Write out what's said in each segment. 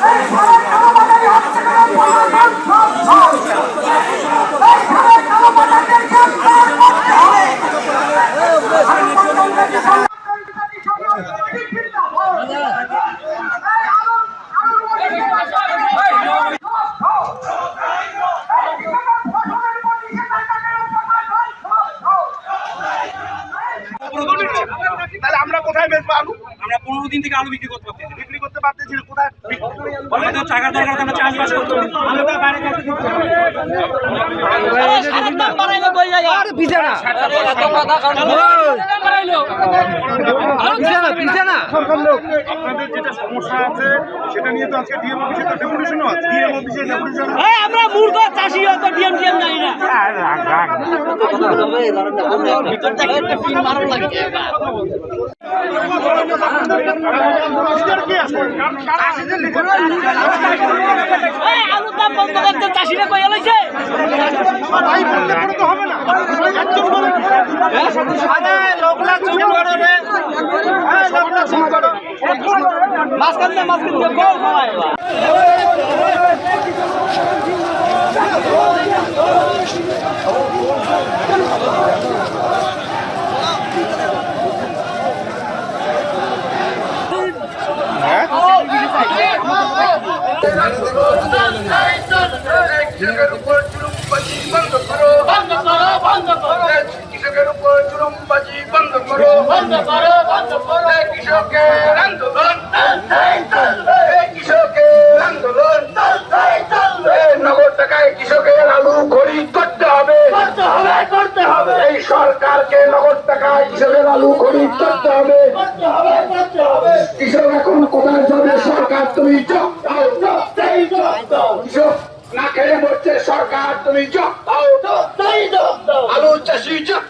তাহলে আমরা কোথায় বেচবো আলু? আমরা পনেরো দিন থেকে আলু বিক্রি করতে পারতেছি বিক্রি করতে পারতেছি না কোথায়? টাকার দরকার আমরা চাষবাস করতে। আপনাদের যেটা সমস্যা আছে সেটা নিয়ে তো আজকে ডিএম অফিসে তো ডেপুটেশনও আছে। ডিএম অফিসে ডেপুটেশন আমরা মূর্খ চাষি হয়তো ডিএম ডিএম জানি না। আলুর দাম বন্ধ করতে চাষিরা পরে তো হবে না লোকলা চুপ করো রে লোকলা চুপ করো মাঝখান দিয়ে মাঝখান দিয়ে গোল সবাই এবার কৃষকের উপর জুলুমবাজি বন্ধ করো বন্ধ করো বন্ধ করো কৃষকের উপর জুলুমবাজি বন্ধ করো বন্ধ করো বন্ধ করো কৃষকের আন্দোলন কৃষকের আন্দোলন নগদ টাকায় কৃষকের আলু খরিদ করতে হবে। করতে হবে এই সরকারকে নগদ টাকায় কৃষকের আলু খরিদ করতে হবে। করতে হবে করতে হবে কৃষক এখন কোথায় যাবে? সরকার তুমি চোখ দাও চোখ দাও চোখ দাও কৃষক না খেয়ে মরছে সরকার তুমি জব দাও আলু চাষি চোখ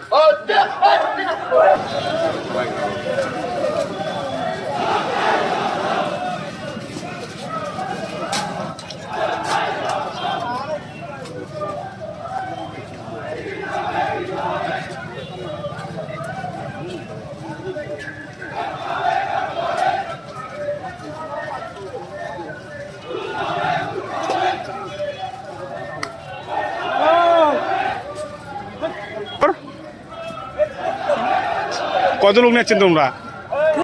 কত লোক নিচ্ছেন তোমরা?